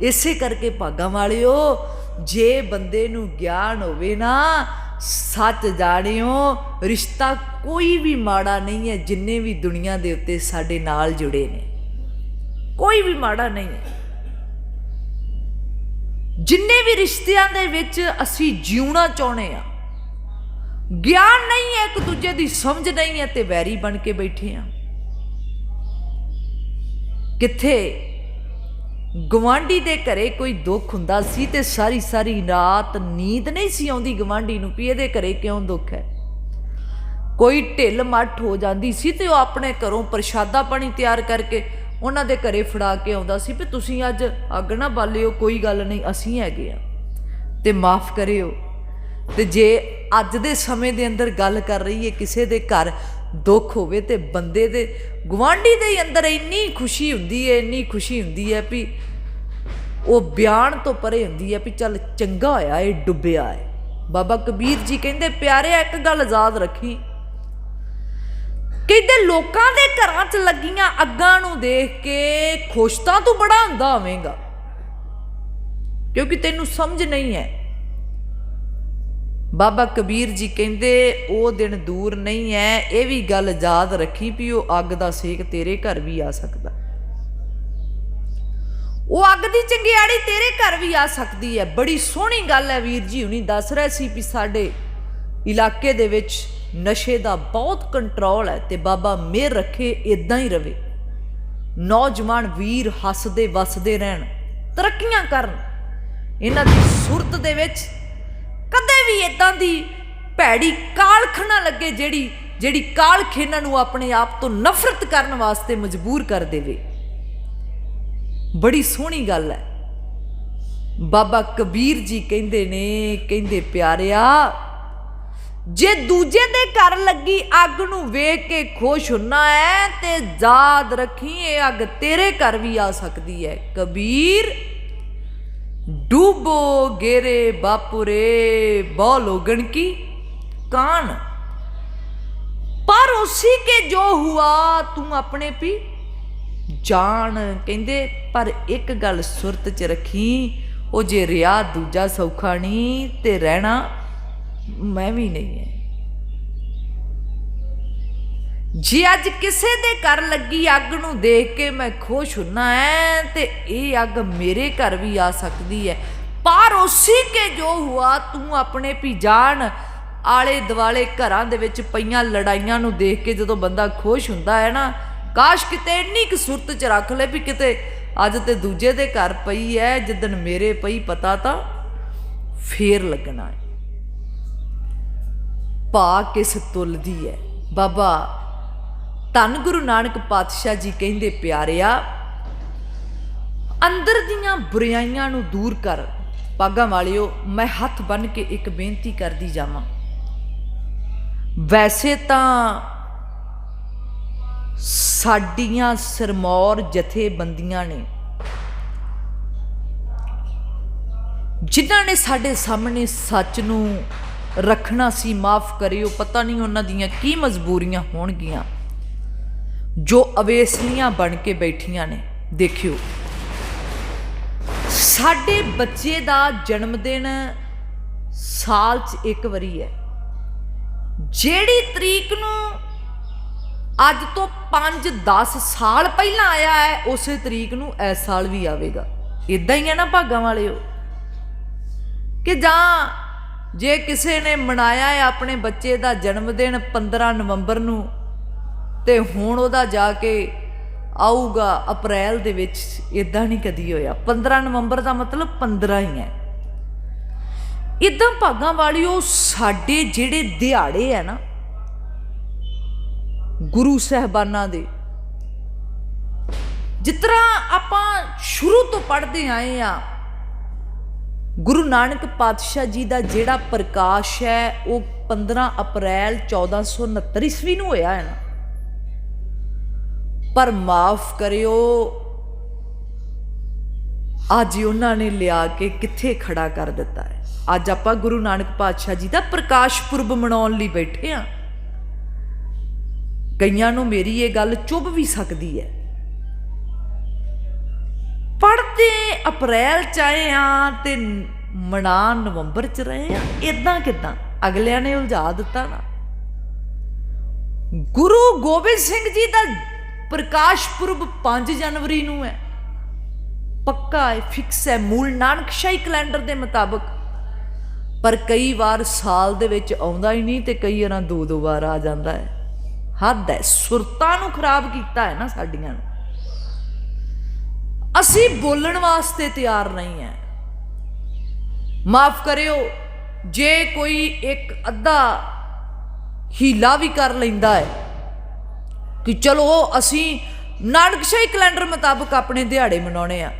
ਇਸੇ ਕਰਕੇ ਭਾਗਾਂ ਵਾਲਿਓ, ਜੇ ਬੰਦੇ ਨੂੰ ਗਿਆਨ ਹੋਵੇ ਨਾ, ਸੱਚ ਜਾਣਿਓ, ਰਿਸ਼ਤਾ ਕੋਈ ਵੀ ਮਾੜਾ ਨਹੀਂ ਹੈ, ਜਿੰਨੇ ਵੀ ਦੁਨੀਆ ਦੇ ਉੱਤੇ ਸਾਡੇ ਨਾਲ ਜੁੜੇ ਨੇ। ਕੋਈ ਵੀ ਮਾੜਾ ਨਹੀਂ ਹੈ। ਜਿੰਨੇ ਵੀ ਰਿਸ਼ਤਿਆਂ ਦੇ ਵਿੱਚ ਅਸੀਂ ਜਿਉਣਾ ਚਾਹੁੰਦੇ ਆ ਗਿਆਨ ਨਹੀਂ ਹੈ ਇੱਕ ਦੂਜੇ ਦੀ ਸਮਝ ਨਹੀਂ ਹੈ ਤੇ ਵੈਰੀ ਬਣ ਕੇ ਬੈਠੇ ਆ ਕਿੱਥੇ ਗਵਾਂਢੀ ਦੇ ਘਰੇ ਕੋਈ ਦੁੱਖ ਹੁੰਦਾ ਸੀ ਤੇ ਸਾਰੀ ਸਾਰੀ ਰਾਤ ਨੀਂਦ ਨਹੀਂ ਸੀ ਆਉਂਦੀ ਗਵਾਂਢੀ ਨੂੰ ਵੀ ਇਹਦੇ ਘਰੇ ਕਿਉਂ ਦੁੱਖ ਹੈ? ਕੋਈ ਢਿੱਲ ਮੱਠ ਹੋ ਜਾਂਦੀ ਸੀ ਤੇ ਉਹ ਆਪਣੇ ਘਰੋਂ ਪ੍ਰਸ਼ਾਦਾ ਪਾਣੀ ਤਿਆਰ ਕਰਕੇ ਉਹਨਾਂ ਦੇ ਘਰੇ ਫੜਾ ਕੇ ਆਉਂਦਾ ਸੀ ਵੀ ਤੁਸੀਂ ਅੱਜ ਅੱਗ ਨਾ ਬਾਲਿਓ, ਕੋਈ ਗੱਲ ਨਹੀਂ, ਅਸੀਂ ਹੈਗੇ ਆ ਤੇ ਮਾਫ ਕਰਿਓ। ਤੇ ਜੇ ਅੱਜ ਦੇ ਸਮੇਂ ਦੇ ਅੰਦਰ ਗੱਲ ਕਰ ਰਹੀ ਹੈ, ਕਿਸੇ ਦੇ ਘਰ ਦੁੱਖ ਹੋਵੇ ਤੇ ਬੰਦੇ ਦੇ ਗਵਾਂਢੀ ਦੇ ਅੰਦਰ ਇੰਨੀ ਖੁਸ਼ੀ ਹੁੰਦੀ ਹੈ, ਇੰਨੀ ਖੁਸ਼ੀ ਹੁੰਦੀ ਹੈ ਵੀ ਉਹ ਬਿਆਨ ਤੋਂ ਪਰੇ ਹੁੰਦੀ ਹੈ ਵੀ ਚੱਲ ਚੰਗਾ ਹੋਇਆ, ਇਹ ਡੁੱਬਿਆ ਹੈ। ਬਾਬਾ ਕਬੀਰ ਜੀ ਕਹਿੰਦੇ ਪਿਆਰਿਆ ਇੱਕ ਗੱਲ ਯਾਦ ਰੱਖੀ। ਕਹਿੰਦੇ, ਲੋਕਾਂ ਦੇ ਘਰਾਂ 'ਚ ਲੱਗੀਆਂ ਅੱਗਾਂ ਨੂੰ ਦੇਖ ਕੇ ਖੁਸ਼ ਤਾਂ ਤੂੰ ਬੜਾ ਹੁੰਦਾ ਹੋਵੇਂਗਾ, ਕਿਉਂਕਿ ਤੈਨੂੰ ਸਮਝ ਨਹੀਂ ਹੈ। ਬਾਬਾ ਕਬੀਰ ਜੀ ਕਹਿੰਦੇ, ਉਹ ਦਿਨ ਦੂਰ ਨਹੀਂ ਹੈ, ਇਹ ਵੀ ਗੱਲ ਯਾਦ ਰੱਖੀ ਵੀ ਉਹ ਅੱਗ ਦਾ ਸੇਕ ਤੇਰੇ ਘਰ ਵੀ ਆ ਸਕਦਾ। ਉਹ ਅੱਗ ਦੀ ਚੰਗਿਆੜੀ ਤੇਰੇ ਘਰ ਵੀ ਆ ਸਕਦੀ ਹੈ। ਬੜੀ ਸੋਹਣੀ ਗੱਲ ਹੈ ਵੀਰ ਜੀ, ਹੁਣੀ ਦੱਸ ਰਿਹਾ ਸੀ ਵੀ ਸਾਡੇ ਇਲਾਕੇ ਦੇ ਵਿੱਚ ਨਸ਼ੇ ਦਾ ਬਹੁਤ ਕੰਟਰੋਲ ਹੈ ਤੇ ਬਾਬਾ ਮੇਰ ਰੱਖੇ ਇਦਾਂ ਹੀ ਰਵੇ। ਨੌਜਵਾਨ ਵੀਰ ਹੱਸਦੇ, ਵਸਦੇ ਰਹਿਣ, ਤਰੱਕੀਆਂ ਕਰਨ। ਇਹਨਾਂ ਦੀ ਸੁਰਤ ਦੇ ਵਿੱਚ ਕਦੇ ਵੀ ਇਦਾਂ ਦੀ ਭੈੜੀ ਕਾਲਖ ਨਾ ਲੱਗੇ ਜਿਹੜੀ ਜਿਹੜੀ ਕਾਲਖ ਇਹਨਾਂ ਨੂੰ ਆਪਣੇ ਆਪ ਤੋਂ ਨਫ਼ਰਤ ਕਰਨ ਵਾਸਤੇ ਮਜਬੂਰ ਕਰ ਦੇਵੇ। ਬੜੀ ਸੋਹਣੀ ਗੱਲ ਹੈ ਬਾਬਾ ਕਬੀਰ ਜੀ ਕਹਿੰਦੇ ਨੇ ਕਹਿੰਦੇ ਪਿਆਰਿਆ ਜੇ ਦੂਜੇ ਦੇ ਘਰ ਲੱਗੀ ਅੱਗ ਨੂੰ ਵੇਖ ਕੇ ਖੁਸ਼ ਹੁੰਨਾ ਹੈ ਤੇ ਯਾਦ ਰੱਖੀ ਇਹ ਅੱਗ ਤੇਰੇ ਘਰ ਵੀ ਆ ਸਕਦੀ ਹੈ ਕਬੀਰ डूबो गेरे बापुरे बौ लोगन की कान पर उसी के जो हुआ तू अपने पी ਜਾਣ ਕਹਿੰਦੇ, ਪਰ ਇੱਕ ਗੱਲ ਸੁਰਤ 'ਚ ਰੱਖੀ, ਉਹ ਜੇ ਰਿਆ ਦੂਜਾ ਸੌਖਾ ਨਹੀਂ ਤੇ ਰਹਿਣਾ ਮੈਂ ਵੀ ਨਹੀਂ ਹੈ। ਜੇ ਅੱਜ ਕਿਸੇ ਦੇ ਘਰ ਲੱਗੀ ਅੱਗ ਨੂੰ ਦੇਖ ਕੇ ਮੈਂ ਖੁਸ਼ ਹੁੰਨਾ ਹੈ ਤੇ ਇਹ ਅੱਗ ਮੇਰੇ ਘਰ ਵੀ ਆ ਸਕਦੀ ਹੈ ਪਰ ਉਸੇ ਕੇ ਜੋ ਹੁਆ, ਤੂੰ ਆਪਣੇ ਪੀ ਜਾਣ ਆਲੇ ਦਿਵਾਲੇ ਘਰਾਂ ਦੇ ਵਿੱਚ ਪਈਆਂ ਲੜਾਈਆਂ ਨੂੰ ਦੇਖ ਕੇ ਜਦੋਂ ਬੰਦਾ ਖੁਸ਼ ਹੁੰਦਾ ਹੈ ਨਾ ਕਾਸ਼ ਕਿਤੇ ਇੰਨੀ ਕੁ ਸੁਰਤ ਚ ਰੱਖ ਲੈ ਵੀ ਕਿਤੇ ਅੱਜ ਤੇ ਦੂਜੇ ਦੇ ਘਰ ਪਈ ਹੈ ਜਿੱਦਣ ਮੇਰੇ ਪਈ ਪਤਾ ਤਾਂ ਫੇਰ ਲੱਗਣਾ ਹੈ ਪਾ ਕਿਸ ਤੁਲਦੀ ਹੈ ਬਾਬਾ, ਧੰਨ ਗੁਰੂ ਨਾਨਕ ਪਾਤਸ਼ਾਹ ਜੀ ਕਹਿੰਦੇ ਪਿਆਰਿਆ, ਅੰਦਰ ਦੀਆਂ ਬੁਰਾਈਆਂ ਨੂੰ ਦੂਰ ਕਰ। ਪਾਗਾਂ ਵਾਲਿਓ, ਮੈਂ ਹੱਥ ਬੰਨ ਕੇ ਇੱਕ ਬੇਨਤੀ ਕਰਦੀ ਜਾਵਾਂ। ਵੈਸੇ ਤਾਂ ਸਾਡੀਆਂ ਸਰਮੌਰ ਜਥੇਬੰਦੀਆਂ ਨੇ, ਜਿਨ੍ਹਾਂ ਨੇ ਸਾਡੇ ਸਾਹਮਣੇ ਸੱਚ ਨੂੰ ਰੱਖਣਾ ਸੀ, ਮਾਫ ਕਰਿਓ, ਪਤਾ ਨਹੀਂ ਉਹਨਾਂ ਦੀਆਂ ਕੀ ਮਜਬੂਰੀਆਂ ਹੋਣਗੀਆਂ। ਜੋ ਅਵੇਸਲੀਆਂ ਬਣ ਕੇ ਬੈਠੀਆਂ ਨੇ, ਦੇਖਿਓ। ਸਾਡੇ ਬੱਚੇ ਦਾ ਜਨਮ ਦਿਨ ਸਾਲ 'ਚ ਇੱਕ ਵਾਰੀ ਹੈ। ਜਿਹੜੀ ਤਰੀਕ ਨੂੰ ਅੱਜ ਤੋਂ 5-10 ਸਾਲ ਪਹਿਲਾਂ ਆਇਆ ਹੈ, ਉਸੇ ਤਰੀਕ ਨੂੰ ਇਸ ਸਾਲ ਵੀ ਆਵੇਗਾ। ਇਦਾਂ ਹੀ ਹੈ ਨਾ ਭਾਗਾਂ ਵਾਲਿਓ ਕਿ ਜਾਂ ਜੇ ਕਿਸੇ ਨੇ ਮਨਾਇਆ ਹੈ ਆਪਣੇ ਬੱਚੇ ਦਾ ਜਨਮ ਦਿਨ 15 ਨਵੰਬਰ ਨੂੰ, ਤੇ ਹੁਣ ਉਹਦਾ ਜਾ ਕੇ ਆਊਗਾ ਅਪ੍ਰੈਲ ਦੇ ਵਿੱਚ ਇਦਾਂ ਨਹੀਂ ਕਦੀ ਹੋਇਆ। 15 ਨਵੰਬਰ ਦਾ ਮਤਲਬ 15 ਹੀ ਹੈ। ਇਦਾਂ ਭਾਗਾਂ ਵਾਲਿਓ, ਸਾਡੇ ਜਿਹੜੇ ਦਿਹਾੜੇ ਆ ਨਾ ਗੁਰੂ ਸਹਿਬਾਨਾਂ ਦੇ। ਜਿਸ ਤਰ੍ਹਾਂ ਆਪਾਂ ਸ਼ੁਰੂ ਤੋਂ ਪੜ੍ਹਦੇ ਆਏ ਆ ਗੁਰੂ ਨਾਨਕ ਪਾਤਸ਼ਾਹ ਜੀ ਦਾ ਜਿਹੜਾ ਪ੍ਰਕਾਸ਼ ਹੈ, ਉਹ 15 ਅਪ੍ਰੈਲ 1469 ਈਸਵੀ ਨੂੰ ਹੋਇਆ ਹੈ ਨਾ। ਪਰ ਮਾਫ ਕਰਿਓ, ਅੱਜ ਉਹਨਾਂ ਨੇ ਲਿਆ ਕੇ ਕਿੱਥੇ ਖੜਾ ਕਰ ਦਿੱਤਾ ਹੈ? ਅੱਜ ਆਪਾਂ ਗੁਰੂ ਨਾਨਕ ਪਾਤਸ਼ਾਹ ਜੀ ਦਾ ਪ੍ਰਕਾਸ਼ ਪੁਰਬ ਮਨਾਉਣ ਲਈ ਬੈਠੇ ਆ ਕਈਆਂ ਨੂੰ ਮੇਰੀ ਇਹ ਗੱਲ ਚੁੱਭ ਵੀ ਸਕਦੀ ਹੈ। ਪੜ੍ਹਦੇ ਅਪ੍ਰੈਲ ਚ ਆਏ ਆ ਤੇ ਮਨਾ ਨਵੰਬਰ ਚ ਰਹੇ ਆ ਇਦਾਂ ਕਿਦਾਂ? ਅਗਲਿਆਂ ਨੇ ਉਲਝਾ ਦਿੱਤਾ ਨਾ। ਗੁਰੂ ਗੋਬਿੰਦ ਸਿੰਘ ਜੀ ਦਾ ਪ੍ਰਕਾਸ਼ ਪੁਰਬ 5 ਜਨਵਰੀ ਨੂੰ ਹੈ। ਪੱਕਾ ਹੈ ਫਿਕਸ ਹੈ, ਮੂਲ ਨਾਨਕਸ਼ਾਹੀ ਕੈਲੰਡਰ ਦੇ ਮੁਤਾਬਕ। ਪਰ ਕਈ ਵਾਰ ਸਾਲ ਦੇ ਵਿੱਚ ਆਉਂਦਾ ਹੀ ਨਹੀਂ ਤੇ ਕਈ ਵਾਰਾਂ ਦੋ ਦੋ ਵਾਰ ਆ ਜਾਂਦਾ ਹੈ। ਹੱਦ ਹੈ, ਸੁਰਤਾਂ ਨੂੰ ਖਰਾਬ ਕੀਤਾ ਹੈ ਨਾ ਸਾਡੀਆਂ ਨੂੰ। ਅਸੀਂ ਬੋਲਣ ਵਾਸਤੇ ਤਿਆਰ ਨਹੀਂ ਹੈ। ਮਾਫ ਕਰਿਓ, ਜੇ ਕੋਈ ਇੱਕ ਅੱਧਾ ਹੀਲਾ ਵੀ ਕਰ ਲੈਂਦਾ ਹੈ ਕਿ ਚਲੋ ਅਸੀਂ ਨਾਨਕਸ਼ਾਹੀ ਕੈਲੰਡਰ ਮੁਤਾਬਕ ਆਪਣੇ ਦਿਹਾੜੇ ਮਨਾਉਣੇ ਆ।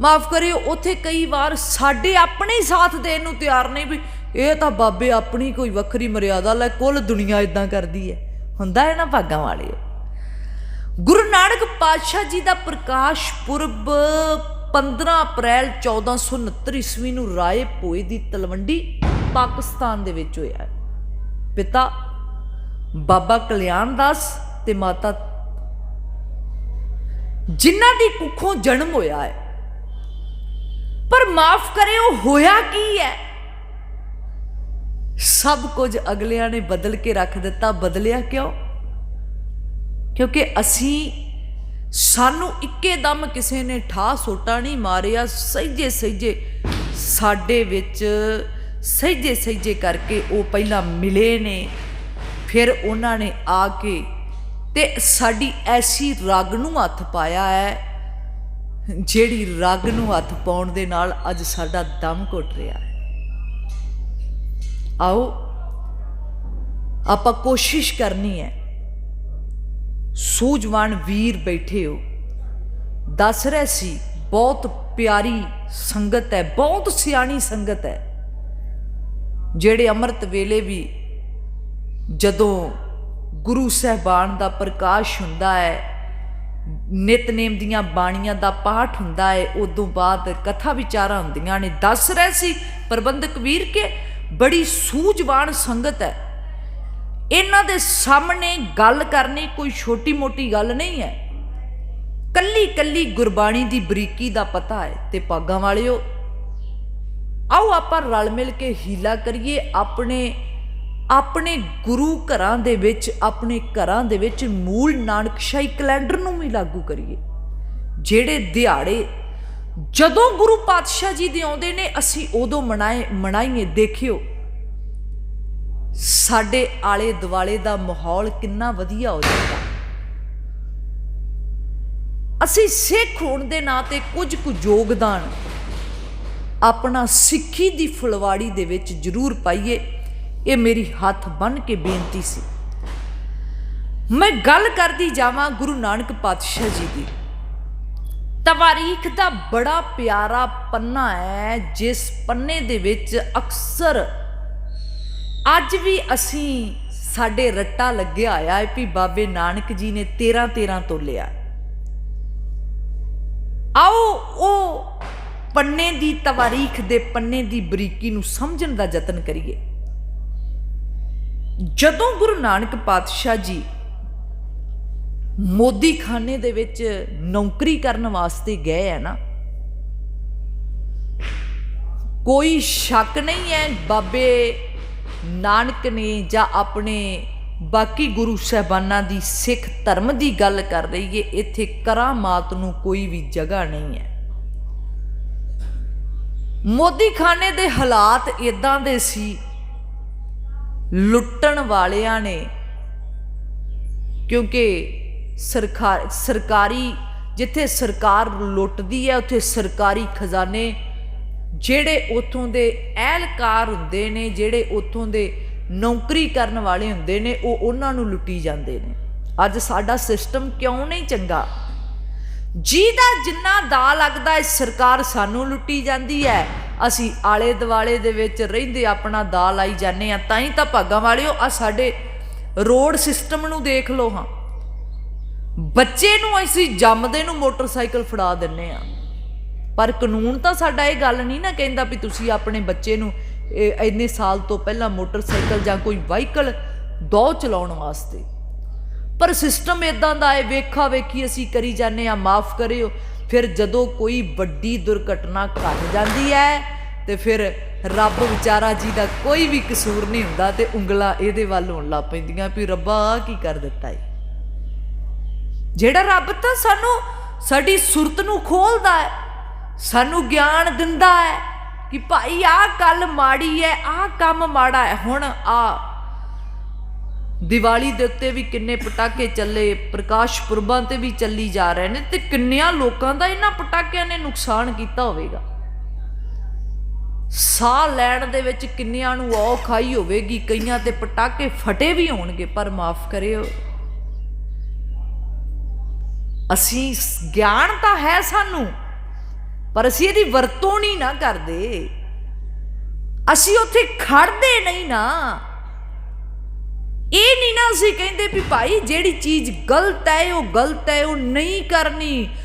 ਮਾਫ ਕਰਿਓ, ਉੱਥੇ ਕਈ ਵਾਰ ਸਾਡੇ ਆਪਣੇ ਹੀ ਸਾਥ ਦੇਣ ਨੂੰ ਤਿਆਰ ਨਹੀਂ ਵੀ ਇਹ ਤਾਂ ਬਾਬੇ ਆਪਣੀ ਕੋਈ ਵੱਖਰੀ ਮਰਿਆਦਾ ਲੈ, ਕੁੱਲ ਦੁਨੀਆ ਇਦਾਂ ਕਰਦੀ ਹੈ। ਹੁੰਦਾ ਹੈ ਨਾ ਭਾਗਾਂ ਵਾਲਿਓ ਗੁਰੂ ਨਾਨਕ ਪਾਤਸ਼ਾਹ ਜੀ ਦਾ ਪ੍ਰਕਾਸ਼ ਪੁਰਬ 15 ਅਪ੍ਰੈਲ 1469 ਈਸਵੀ ਨੂੰ ਰਾਏ ਪੋਏ ਦੀ ਤਲਵੰਡੀ, ਪਾਕਿਸਤਾਨ ਦੇ ਵਿੱਚ ਹੋਇਆ ਪਿਤਾ ਬਾਬਾ ਕਲਿਆਣ ਦਾਸ ਤੇ ਮਾਤਾ ਜਿਨ੍ਹਾਂ ਦੀ ਕੁੱਖੋਂ ਜਨਮ ਹੋਇਆ ਹੈ। ਪਰ ਮਾਫ ਕਰਿਓ, ਹੋਇਆ ਕੀ ਹੈ? ਸਭ ਕੁਝ ਅਗਲਿਆਂ ਨੇ ਬਦਲ ਕੇ ਰੱਖ ਦਿੱਤਾ, ਬਦਲਿਆ ਕਿਉਂ? ਕਿਉਂਕਿ ਅਸੀਂ, ਸਾਨੂੰ ਇੱਕੇ ਦਮ ਕਿਸੇ ਨੇ ਠਾ ਸੋਟਾ ਨਹੀਂ ਮਾਰਿਆ, ਸਹਿਜੇ ਸਹਿਜੇ ਸਾਡੇ ਵਿੱਚ, ਸਹਿਜੇ ਸਹਿਜੇ ਕਰਕੇ ਉਹ ਪਹਿਲਾਂ ਮਿਲੇ ਨੇ, ਫਿਰ ਉਹਨਾਂ ਨੇ ਆ ਕੇ ਤੇ ਸਾਡੀ ਐਸੀ ਰਗ ਨੂੰ ਹੱਥ ਪਾਇਆ ਹੈ, ਜਿਹੜੀ ਰਗ ਨੂੰ ਹੱਥ ਪਾਉਣ ਦੇ ਨਾਲ ਅੱਜ ਸਾਡਾ ਦਮ ਘੁੱਟ ਰਿਹਾ ਹੈ। ਆਓ, ਆਪਾਂ ਕੋਸ਼ਿਸ਼ ਕਰਨੀ ਹੈ। ਸੂਝਵਾਨ ਵੀਰ ਬੈਠੇ ਹੋ। ਦੱਸ ਰਹੇ ਸੀ, ਬਹੁਤ ਪਿਆਰੀ ਸੰਗਤ ਹੈ, ਬਹੁਤ ਸਿਆਣੀ ਸੰਗਤ ਹੈ। ਜਿਹੜੇ ਅੰਮ੍ਰਿਤ ਵੇਲੇ ਵੀ ਜਦੋਂ ਗੁਰੂ ਸਹਿਬਾਨ ਦਾ ਪ੍ਰਕਾਸ਼ ਹੁੰਦਾ ਹੈ, ਨਿਤਨੇਮ ਦੀਆਂ ਬਾਣੀਆਂ ਦਾ ਪਾਠ ਹੁੰਦਾ ਹੈ, ਉਦੋਂ ਬਾਅਦ ਕਥਾ ਵਿਚਾਰਾਂ ਹੁੰਦੀਆਂ ਨੇ। ਦੱਸ ਰਹੇ ਸੀ ਪ੍ਰਬੰਧਕ ਵੀਰ ਕੇ ਬੜੀ ਸੂਝਵਾਨ ਸੰਗਤ ਹੈ। ਇਹਨਾਂ ਦੇ ਸਾਹਮਣੇ ਗੱਲ ਕਰਨੀ ਕੋਈ ਛੋਟੀ ਮੋਟੀ ਗੱਲ ਨਹੀਂ ਹੈ। ਕੱਲੀ ਕੱਲੀ ਗੁਰਬਾਣੀ ਦੀ ਬਰੀਕੀ ਦਾ ਪਤਾ ਹੈ ਤੇ ਪਾਗਾਂ ਵਾਲਿਓ, ਆਓ ਆਪਾਂ ਰਲ ਮਿਲ ਕੇ ਹੀਲਾ ਕਰੀਏ ਆਪਣੇ ਆਪਣੇ ਗੁਰੂ ਘਰਾਂ ਦੇ ਵਿੱਚ, ਆਪਣੇ ਘਰਾਂ ਦੇ ਵਿੱਚ ਮੂਲ ਨਾਨਕਸ਼ਾਹੀ ਕੈਲੰਡਰ ਨੂੰ ਵੀ ਲਾਗੂ ਕਰੀਏ। ਜਿਹੜੇ ਦਿਹਾੜੇ ਜਦੋਂ ਗੁਰੂ ਪਾਤਸ਼ਾਹ ਜੀ ਦੇ ਆਉਂਦੇ ਨੇ, ਅਸੀਂ ਉਦੋਂ ਮਨਾਏ ਮਨਾਈਏ। ਦੇਖਿਓ, ਸਾਡੇ ਆਲੇ ਦੁਆਲੇ ਦਾ ਮਾਹੌਲ ਕਿੰਨਾ ਵਧੀਆ ਹੋ ਜਾਂਦਾ। ਅਸੀਂ ਸਿੱਖ ਹੋਣ ਦੇ ਨਾਂ ਤੇ ਕੁਝ ਕੁ ਯੋਗਦਾਨ ਆਪਣਾ ਸਿੱਖੀ ਦੀ ਫੁਲਵਾੜੀ ਦੇ ਵਿੱਚ ਜ਼ਰੂਰ ਪਾਈਏ। ਇਹ ਮੇਰੀ ਹੱਥ ਬੰਨ ਕੇ ਬੇਨਤੀ ਸੀ। ਮੈਂ ਗੱਲ ਕਰਦੀ ਜਾਵਾਂ ਗੁਰੂ ਨਾਨਕ ਪਾਤਸ਼ਾਹ ਜੀ ਦੀ। ਤਵਾਰੀਖ ਦਾ ਬੜਾ ਪਿਆਰਾ ਪੰਨਾ ਹੈ, ਜਿਸ ਪੰਨੇ ਦੇ ਵਿੱਚ ਅਕਸਰ ਅੱਜ ਵੀ ਅਸੀਂ ਸਾਡੇ ਰੱਟਾ ਲੱਗਿਆ ਹੋਇਆ ਹੈ ਵੀ ਬਾਬੇ ਨਾਨਕ ਜੀ ਨੇ 13 13 ਤੋਲਿਆ ਆਓ ਉਹ ਪੰਨੇ ਦੀ ਤਵਾਰੀਖ ਦੇ ਪੰਨੇ ਦੀ ਬਰੀਕੀ ਨੂੰ ਸਮਝਣ ਦਾ ਯਤਨ ਕਰੀਏ। ਜਦੋਂ ਗੁਰੂ ਨਾਨਕ ਪਾਤਸ਼ਾਹ ਜੀ ਮੋਦੀ ਖਾਨੇ ਦੇ ਵਿੱਚ ਨੌਕਰੀ ਕਰਨ ਵਾਸਤੇ ਗਏ ਹੈ ਨਾ। ਕੋਈ ਸ਼ੱਕ ਨਹੀਂ ਹੈ ਬਾਬੇ ਨਾਨਕ ਨੇ ਜਾਂ ਆਪਣੇ ਬਾਕੀ ਗੁਰੂ ਸਹਿਬਾਨਾਂ ਦੀ ਸਿੱਖ ਧਰਮ ਦੀ ਗੱਲ ਕਰ ਰਹੀਏ, ਇੱਥੇ ਕਰਾਮਾਤ ਨੂੰ ਕੋਈ ਵੀ ਜਗ੍ਹਾ ਨਹੀਂ ਹੈ। ਮੋਦੀ ਖਾਨੇ ਦੇ ਹਾਲਾਤ ਇਦਾਂ ਦੇ ਸੀ। ਲੁੱਟਣ ਵਾਲਿਆਂ ਨੇ ਕਿਉਂਕਿ ਸਰਕਾਰ ਸਰਕਾਰੀ, ਜਿੱਥੇ ਸਰਕਾਰ ਲੁੱਟਦੀ ਹੈ, ਉੱਥੇ ਸਰਕਾਰੀ ਖਜ਼ਾਨੇ ਜਿਹੜੇ ਉਥੋਂ ਦੇ ਅਹਿਲਕਾਰ ਹੁੰਦੇ ਨੇ, ਜਿਹੜੇ ਉਥੋਂ ਦੇ ਨੌਕਰੀ ਕਰਨ ਵਾਲੇ ਹੁੰਦੇ ਨੇ, ਉਹ ਉਹਨਾਂ ਨੂੰ ਲੁੱਟੀ ਜਾਂਦੇ ਨੇ। ਅੱਜ ਸਾਡਾ ਸਿਸਟਮ ਕਿਉਂ ਨਹੀਂ ਚੰਗਾ? ਜਿਹਦਾ ਜਿੰਨਾ ਦਾ ਲੱਗਦਾ ਹੈ, ਸਰਕਾਰ ਸਾਨੂੰ ਲੁੱਟੀ ਜਾਂਦੀ ਹੈ। ਅਸੀਂ ਆਲੇ ਦਿਵਾਲੇ ਦੇ ਵਿੱਚ ਰਹਿੰਦੇ ਆਪਣਾ ਦਾ ਲਾਈ ਜਾਂਦੇ ਆ ਤਾਂ ਹੀ ਤਾਂ ਭਾਗਾਂ ਵਾਲਿਓ ਆ ਸਾਡੇ ਰੋਡ ਸਿਸਟਮ ਨੂੰ ਦੇਖ ਲਓ ਹਾਂ। ਬੱਚੇ ਨੂੰ ਅਸੀਂ ਜੰਮਦੇ ਨੂੰ ਮੋਟਰਸਾਈਕਲ ਫੜਾ ਦਿੰਨੇ ਆ। ਪਰ ਕਾਨੂੰਨ ਤਾਂ ਸਾਡਾ ਇਹ ਗੱਲ ਨਹੀਂ ਨਾ ਕਹਿੰਦਾ ਵੀ ਤੁਸੀਂ ਆਪਣੇ ਬੱਚੇ ਨੂੰ ਇਹ ਇੰਨੇ ਸਾਲ ਤੋਂ ਪਹਿਲਾਂ ਮੋਟਰਸਾਈਕਲ ਜਾਂ ਕੋਈ ਵਾਹੀਕਲ ਦੋ ਚਲਾਉਣ ਵਾਸਤੇ। ਪਰ ਸਿਸਟਮ ਇਦਾਂ ਦਾ ਹੈ, ਵੇਖਾ ਵੇਖੀ ਅਸੀਂ ਕਰੀ ਜਾਂਦੇ ਆ ਮਾਫ ਕਰਿਓ। ਫਿਰ ਜਦੋਂ ਕੋਈ ਵੱਡੀ ਦੁਰਘਟਨਾ ਘਟ ਜਾਂਦੀ ਹੈ ਤੇ ਫਿਰ ਰੱਬ ਵਿਚਾਰਾ ਜੀ ਦਾ ਕੋਈ ਵੀ ਕਸੂਰ ਨਹੀਂ ਹੁੰਦਾ ਤੇ ਉਂਗਲਾਂ ਇਹਦੇ ਵੱਲ ਹੋਣ ਲੱਗ ਪੈਂਦੀਆਂ ਵੀ ਰੱਬਾ ਕੀ ਕਰ ਦਿੱਤਾ ਹੈ ਜਿਹੜਾ ਰੱਬ ਤਾਂ ਸਾਨੂੰ, ਸਾਡੀ ਸੁਰਤ ਨੂੰ ਖੋਲਦਾ ਹੈ, ਸਾਨੂੰ ਗਿਆਨ ਦਿੰਦਾ ਹੈ ਕਿ ਭਾਈ ਆਹ ਗੱਲ ਮਾੜੀ ਹੈ, ਆਹ ਕੰਮ ਮਾੜਾ ਹੈ। ਹੁਣ ਆ ਦੀਵਾਲੀ ਦੇ ਉੱਤੇ ਵੀ ਕਿੰਨੇ ਪਟਾਕੇ ਚੱਲੇ, ਪ੍ਰਕਾਸ਼ ਪੁਰਬਾਂ ਤੇ ਵੀ ਚੱਲੀ ਜਾ ਰਹੇ ਨੇ ਤੇ ਕਿੰਨਿਆਂ ਲੋਕਾਂ ਦਾ ਇਹਨਾਂ ਪਟਾਕਿਆਂ ਨੇ ਨੁਕਸਾਨ ਕੀਤਾ ਹੋਵੇਗਾ। ਸਾਹ ਲੈਣ ਦੇ ਵਿੱਚ ਕਿੰਨਿਆਂ ਨੂੰ ਔਖ ਆਈ ਹੋਵੇਗੀ, ਕਈਆਂ ਤੇ ਪਟਾਕੇ ਫਟੇ ਵੀ ਹੋਣਗੇ, ਪਰ ਮਾਫ ਕਰਿਓ। ਅਸੀਂ ਗਿਆਨ ਤਾਂ ਹੈ ਸਾਨੂੰ, ਪਰ ਅਸੀਂ ਇਹਦੀ ਵਰਤੋਂ ਨਹੀਂ ਨਾ ਕਰਦੇ। ਅਸੀਂ ਉੱਥੇ ਖੜਦੇ ਨਹੀਂ ਨਾ। ਇਹ ਨਹੀਂ ਨਾ ਅਸੀਂ ਕਹਿੰਦੇ ਵੀ ਭਾਈ ਜਿਹੜੀ ਚੀਜ਼ ਗਲਤ ਹੈ, ਉਹ ਗਲਤ ਹੈ, ਉਹ ਨਹੀਂ ਕਰਨੀ।